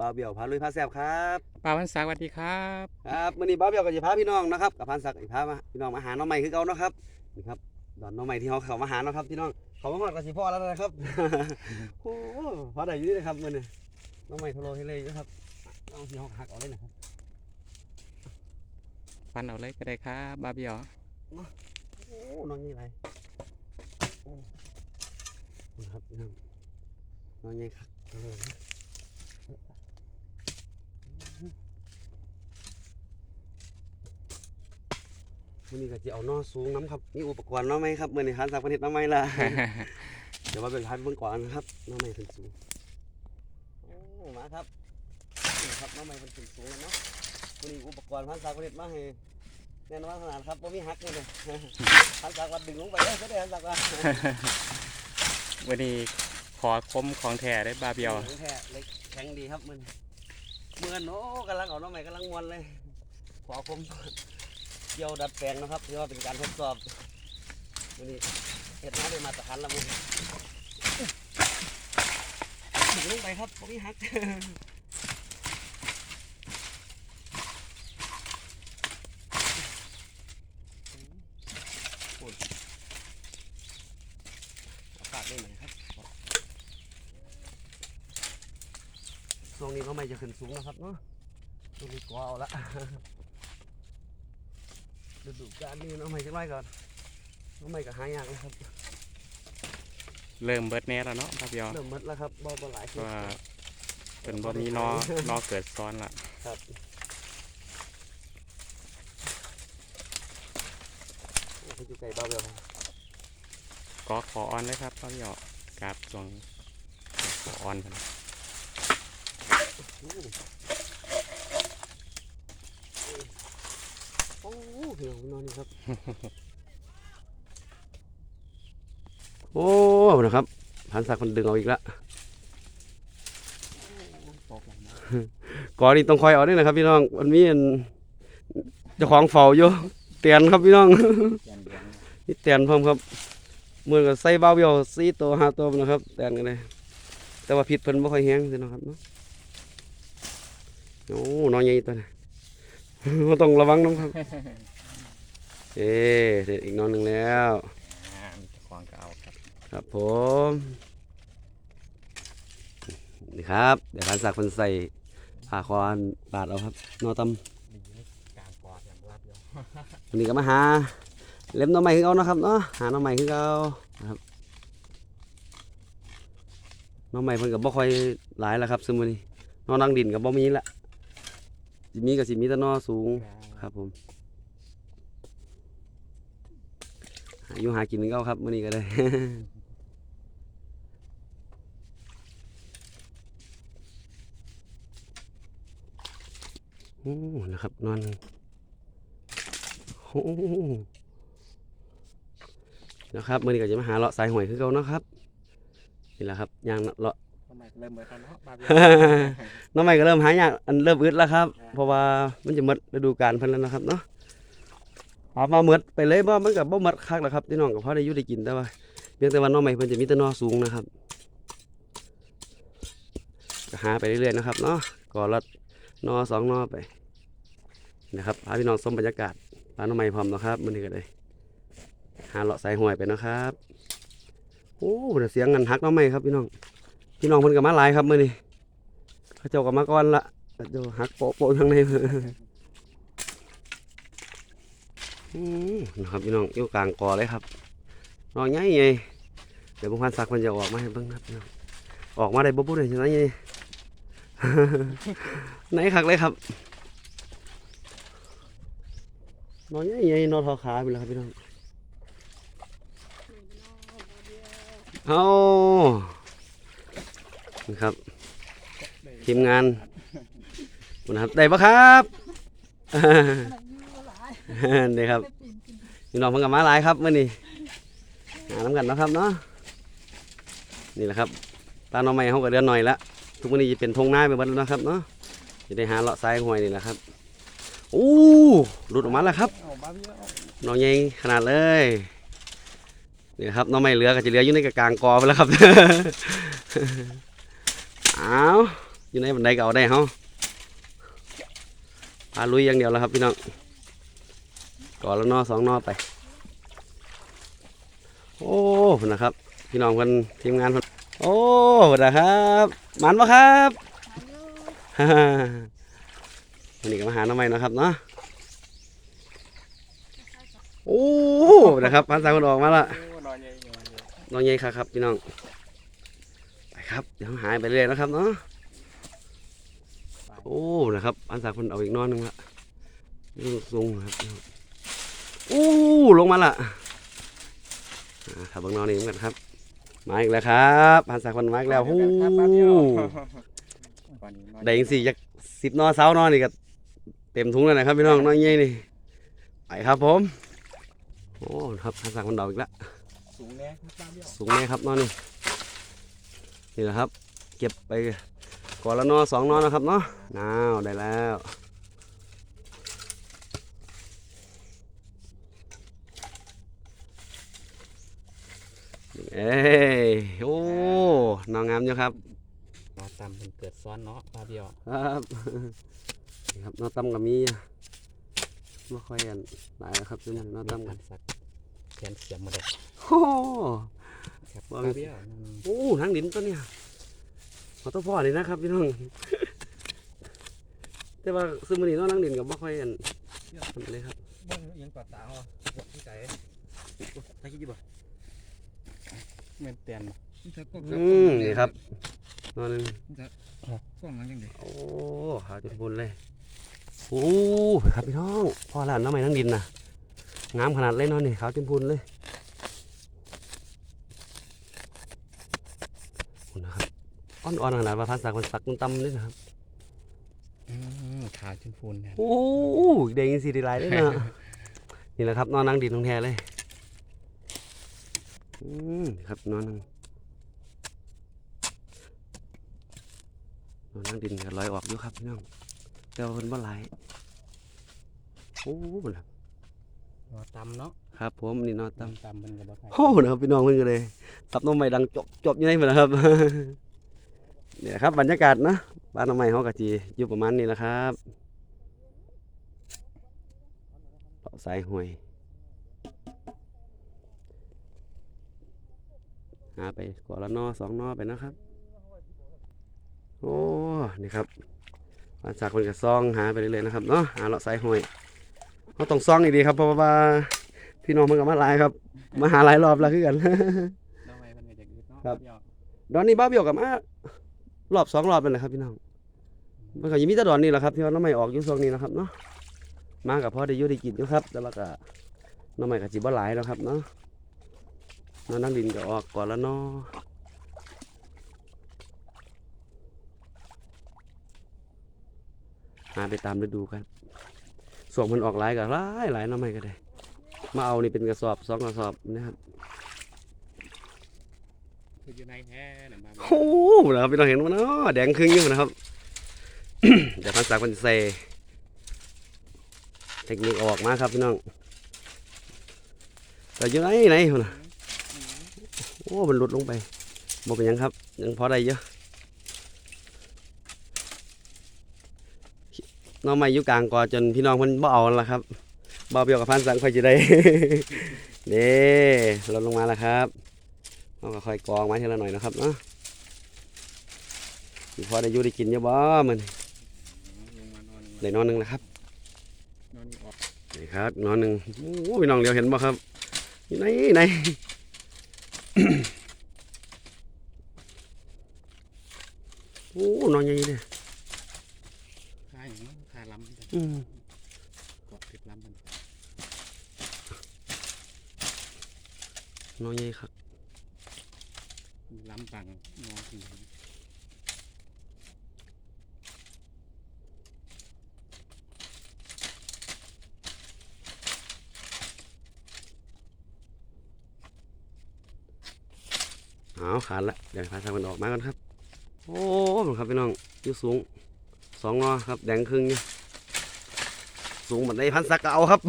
บ่าวเบี้ยวพาลุยพาแซบครับป้าวันศักดิ์สวัสดีครับครับมื้อนี้บ่าวเบี้ยวก็จะพาพี่น้องนะครับกับพันศักดิ์อีกพามาพี่น้องมาหาน้องใหม่คือเก่าเนาะครับนี่ครับดอนน้องใหม่ที่เขาเขามาหาเนาะครับพี่น้องเขามาฮอดก็สิพ่อแล้วนะครับ โอ้โหพอได้อยู่นี่นะครับมื้อนี้น้องใหม่โทรให้เลยนะครับเอาสิเฮาหักเอาเลยนะครับฟันเอาเลยก็ได้ครับบาเบียวโอ้น้องนี่ไรโอ้นะครับพี่น้องน้องนี่ครับเออ มื้อนี้ก็จะเอานอสูงน้ำครับนี่อุปกรณ์เน้อไหมครับมื้อนี้หันสักประเทศน้อไหมล่ะ เดี๋ยวมาเป็นพันเบื้องก่อนนะครับน้องใหม่ขึ้นสูงโอ้มาครับนี่ครับน้องใหม่เป็นขึ้นสูงแล้วเนาะวันนี้อุปกรณ์พันสากประเทศมาให้แน่นอนขนาดครับว่ามีหักเลยพันสากวัดดึงลงไปเลยก็ได้พันสากวัดวันนี้ขอคมของแท้ได้บาเบียวแข็งแท้เล็กแข็งดีครับมันเมื่อนโอ้กำลังเอาน้องใหม่กำลังมวนเลยขอผมเกี่ยวดัดแปลงนะครับถือว่าเป็นการทดสอบวันนี้เห็ดมาได้มาตรฐานแล้วมึงดึงลงไปครับว่ามีหักฝากได้ไหมครับช่วงนี้เขาไม่จะขึ้นสูงนะครับเนาะช่วงนี้กลัวเอาละ ฤดูกาลนี้น้องใหม่จะไล่ก่อนน้องใหม่ก็หายากนะครับเริ่มเบิดแน่แล้วเนาะบาเบียวเริ่มหมดแล้วครับบ่บ่หลายว่าเป็นบ่มีนอนอเกิดซ้อนละครับโอ้ยอยู่ไกลเบาเดียวครับก็ขอออนเลยครับบาเบียวกราบตรงขอออนกัน โอ้ เหี่ยวนอนนี่ครับ โอ้นะครับพันศักดิ์คนดึงเอาอีกแล้วก่อนนี้ต้องคอยเอาด้วยนะครับ พี่น้องมันมีนเจ้าของเฝ้าอยู่เตียนครับพี่น้องนี่เตียนพร้อมครับเหมือนกับใส่เบ้าเบี้ยวสี่ตัวห้าตัวนะครับเตียนกันเลยแต่ว่าผิดเพิ่นบ่ค่อยแห้งสินะครับเนาะโอ้น้อยใหญ่ตัวนี้ต้องระวังน้ำครับ เอ๊เด็ดอีกนอนหนึ่งแล้วอ่ามีเจ้าของก็เอาครับ ครับผมนี่ครับ เดี๋ยวพันศักดิ์เพิ่นใส่ผ้าคอนบาดเอาครับ นอตำดีกลางปอดอย่างบาเบียววันนี้ก็มาหา เล็มหน้องใหม่คือเอานะครับเนาะหาหน้องใหม่คือเอานะครับหน้องใหม่เพิ่นก็บ่ค่อยหลายแล้วครับซึ่งมื้อนี้หนอนังดินก็บ่มีละสิมีก็สิมีแต่หนอสูงครับผมหา อยู่หากินคือเอาครับมื้อนี้ก็ได้โอ้นะครับนอนโอ้นะครับมื่อนี้ก็จะมาหาเลาะสายหวยคือเก่าเนาะครับนี่แหละครับยางเลาะทำไมเริ่มเบิดแล้วเนาะบาเบียวน้องใหม่ก็เริ่มหายากอันเริ่มอึดแล้วครับ เพราะว่ามันจะหมดฤดูกาลเพิ่นแล้วนะครับเนาะ หามาหมดไปเลยบ่มันก็บ่หมดคักแล้วครับพี่น้องก็พอได้ยู่ได้กินแต่ว่าเพียงแต่ว่าน้องใหม่เพิ่นจะมีแต่นอสูงนะครับหาไปเรื่อยๆนะครับเนาะก่อละนอสองนอไปนะครับพาพี่น้องชมบรรยากาศร้านน้องใหม่พร้อมนะครับมื้อนี้ก็ได้หาเลาะสายหวยไปนะครับโอ้เสียงเงันฮักน้องใหม่ครับพี่น้องพี่น้องเพิ่นก็มาหลายครับมื้อนี้เขาเจ้าก็มาก่อนละเจ้าหักโปะโปะข้างในอืม นะครับพี่น้องอยู่กลางกอเลยครับนอนใหญ่ไงเดี๋ยวบางพันสักมันจะออกมาให้เบิ่งนะครับพี่น้องออกมาได้บ่บุ้เลยใช่ไหมไงไหนคักเลยครับนอนใหญ่ไงนอนทอขาไปแล้วครับพี่น้องเอาครับ ทีมงานนะครับได้ปะครับ นี่ครับพี่น้องเพิ่งกลับมาหลายครับเมื่อนี้หาน้ำกันนะครับเนาะนี่แหละครับตาหน้องใหม่เขาก็เดือนหน่อยละทุกวันนี้จะเป็นทงหน้าไปหมดแล้วนะครับเนาะจะได้หาเลาะซ้ายหวยนี่แหละครับอู้หลุดออกมาแล้วครับน้องใหญ่ขนาดเลยนี่ครับน้องไม่เหลือก็จะเหลืออยู่ในกลางกอไปแล้วครับเอาอยู่ในบันไดก็เอาได้เฮาพาลุยอย่างเดียวแล้วครับพี่น้อง ก่อนแล้วนอสองนอไป โอ้นะครับ พี่น้องคนทีมงานคนโอ้นะครับมันปะครับฮ่าฮ่าวันนี้ก็มาหาน้ำใหม่นาะครับเนาะโอ้นะครับพันสายคนออกมาละโอ้นอนใหญ่นอนใหญ่น้องใหญ่ครับครับพี่น้องไปครับเดี๋ยวหายไปเรื่อยนะครับเนาะโอ้นะครับพันสายคนเอาอีกนอนหนึ่งละนี่สูงครับ อ้ลงมาละครับเบางนอนนี่เหมือนกันครับ มาอีกแล้วครับพันสายคนมาอีกแล้วโอ้ครับแป๊บเดียววันนี้นอนได้ยังสี่จากสิบนอเสานอนี่ก็เต็มถุงแล้วนะครับพี่น้องน้อยใหญ่นี่ไปครับผม โอ้ครับพันสายคนดอกอีกแล้วสูงแน่ครับแป๊บเดียวสูงแน่ครับนอนนี่นี่แหละครับ เก็บไปก่อนละนอสองนอนะครับเนาะนาวได้แล้ว เอ้ยโอ้นองงามอยู่ครับนอนตำเป็นเกิดซ้อนเนาะแป๊บเดียวครับนี่ครับนอตั้มกับมีไม่ค่อยอันหลายแล้วครับซึ่งนอตั้มกันสักแขนเสียมมาได้โอ้ครับว่าแป๊บเดียวโหทั้งดินตัวเนี่ยเอาตัวพ่อนี่นะครับพี่น้องแต่ว่าซึ่งมันนี่น้องนั่งดินกับไม่ค่อยอันทำเลยครับบ้านยังปลาตาเหรอที่ไหนตาคิดอยู่บ่ เงินเตียนอืมนี่ครับนอนหนึงกล้องมันยังไงโอ้ขาวจนบุญเลยโอ้ครับพี่น้องพ่อหลานน้องใหม่นั่งดินนะงามขนาดเลยเนอนนี่ขาวจนบุญเลยขอบคุณนะครับอ่อนๆขนาดว่าพันสักมันสักมันตำเลยนะครับอืมขาจนฟูนเนี่ยโอ้เด้งสีดีหลายเลยนะนี่แหละครับนอนนั่งดินตรงแท้เลย อืมครับนอนนั่งนอนนั่งดินก็ลอยออกอยู่ครับพี่น้องแต่ว่าเพิ่นบ่หลายโอ้บ่ล่ะนอนตำเนาะครับ ผมนี่นอนตตำตำมันกับบ่ใครำโอ้นะครับพี่น้องเพิ่นก็เลยตับน้องใหม่ดังจบจบอยู่ในหมดนะครับเนี่ยครับบรรยากาศนะบ้านน้องใหม่เฮาก็สิอยู่ประมาณนี้แหละครับเลาะสายห้วย หาไปกว่าละนอสองนอไปนะครับ โอ้นี่ครับบ้านจากคนกับซองหาไปเรื่อยๆนะครับเนาะหาเลาะสายห้วยเขาต้องซองอีกดีครับเพราะว่าพี่น้องมันก็มาหลายครับ มาหาหลายรอบแล้วคือกันน้องไม้มันก็จะยืดเนาะครับแป๊เดียวดอนนี้บ้าเบี้ยวกับมารอบสองรอบเป็นแหละครับพี่น้องมันก็ยังมีแต่ดอนนี่แหละครับที่ว่าน้องใหม่ออกอยู่ช่วงนี้นะครับเนาะมากับพ่อได้อยุได้กินอยู่ครับแต่ว่าก็น้องใหม่กับจีบ่หลายแล้วครับเนาะ น้องนั่งดินก็ออกก่อนแล้วเนาะหาไปตามฤดูกันส่วนมันออกหลายก็หลายหลายน้องใหม่ก็ได้ มาเอานี่เป็นกระสอบสองกระสอบนะครับคืออยู่ในแท้เนี่ยมาโอ้โหนะครับพี่น้องเห็นมันเนาะแดงครึ่งอยู่นะครับเดี๋ยวพันสักมันจะใส่เทคนิคออกมาครับพี่น้องแต่อยู่ไหนไหนพุ่นน่ะ โอ้ มันหลุดลงไปบ่เป็นยังครับ ยังพอได้เยอะน้องใหม่อยู่กลางกอจนพี่น้องเพิ่นบ่เอาละครับบ่เบียวกับพันสังค่อยจะได้เด้ลดลงมาแล้วครับเราก็ค่อยกองไว้ทีละหน่อยนะครับเนาะพอได้อยู่ได้กินอยู่บ่มันลงมานอนได้นอนหนึ่งแล้วครับนี่ครับนอนหนึ่งโอ้พี่น้องเดียวเห็นบ่ครับอยู่ไหนไหน โอ้นอนใหญ่เลยคาอย่างเนาะคาล้ำมันอืมกดติดล้ำมันนอนใหญ่ครับล้ำปังนอนถึ เอาขาดละเดี๋ยวพาทางมันออกมากันครับ โอ้มันครับพี่น้องอยู่สูงสองนอครับ แดงครึ่งอยู่ยสูงเหมือนในพันสักเอาครับ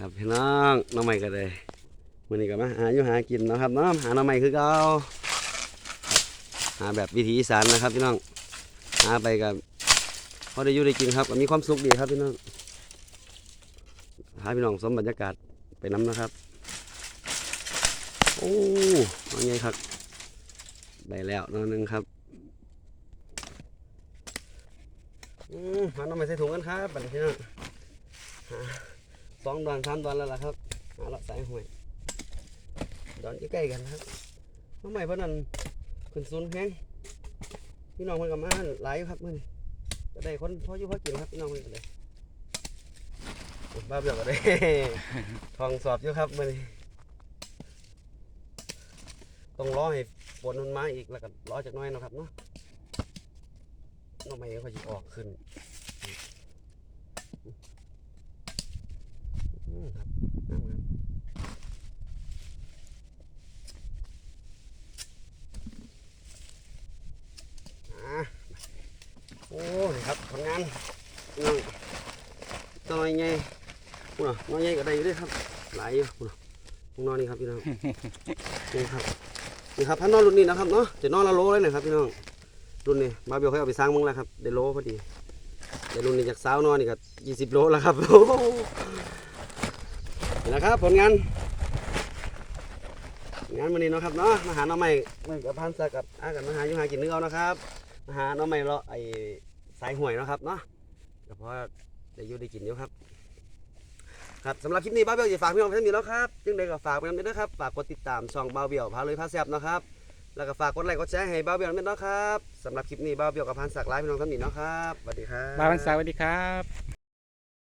ครับพี่น้องน้องใหม่ก็เลยวันนี้ก็มาหาอยู่หากินนะครับเนาะหาน้องใหม่คือเก่าหาแบบวิถีอีสานนะครับพี่น้องหาไปกับพอได้อยู่ได้กินครับมีความสุขดีครับพี่น้องหาพี่น้องสมบรรยากาศไปน้ำนะครับ อ้ว่าไงครับ ได้แล้วนอนหนึ่งครับอืมหาน้องใหม่ใส่ถุงกันครับบัดนี้พี่น้องสองดอนสามดอนแล้วล่ะครับหาละสายห่วยดอนใกล้ๆกันครับน้องใหม่เพิ่นนั่นขึ้นซุนแห้งพี่น้องเพิ่นกับมาหลายครับมื้อก็ได้คนพออยู่พอกินครับพี่น้องเพิ่นก็ได้บ้าเบี้ยวก็ได้ทองสอบอยู่ครับมื้อนี้ ต้องรอให้ฝนมันมาอีกแล้วก็รอจากน้อยเนาะครับเนาะน้องไม่เขาจะออกขึ้นอืมครับน้ำครับอ่าโอ้นี่ครับผลงานน้องน้อยไงพูดน่ะน้อยไงก็ได้อยู่ด้วยครับ หลายอยู่พูดน่ะพวกน้องนี่ครับพี่น้องนี่ครับ นี่ครับพันนอนรุ่นนี้นะครับเนาะจะนอนละโลเลยนะครับพี่น้องรุ่นนี้บาเบลเขาเอาไปสร้างมึงแล้วครับได้โลพอดีแต่รุ่นนี้จากสาวนอนนี่ก็ยี่สิบโลแล้วครับโอ้โหนี่นะครับผลงานงานวันนี้เนาะครับเนาะมาหาน้องใหม่เหมือนกับพันสักกับอากันมาหาอยู่หากินนึกเอานะครับมาหาน้องใหม่เราะไอสายห่วยเนาะครับเนาะก็เพราะได้อยู่ได้กินอยู่ครับ ครับสำหรับคลิปนี้บ้าเบี้ยวจะฝากพี่น้องท่านี้แล้วครับยังได้ก็ฝากไปกันด้วยนะครับฝากกดติดตามช่องบ้าเบี้ยวพาเลยพาแซบนะครับแล้วก็ฝากกดไลค์กดแชร์ให้บ้าเบี้ยวด้วยนะครับสำหรับคลิปนี้บ้าเบี้ยวกับพันศักดิ์ไลฟ์พี่น้องท่านนี้นะครับสวัสดีครับบ้าพันศักดิ์สวัสดีครับ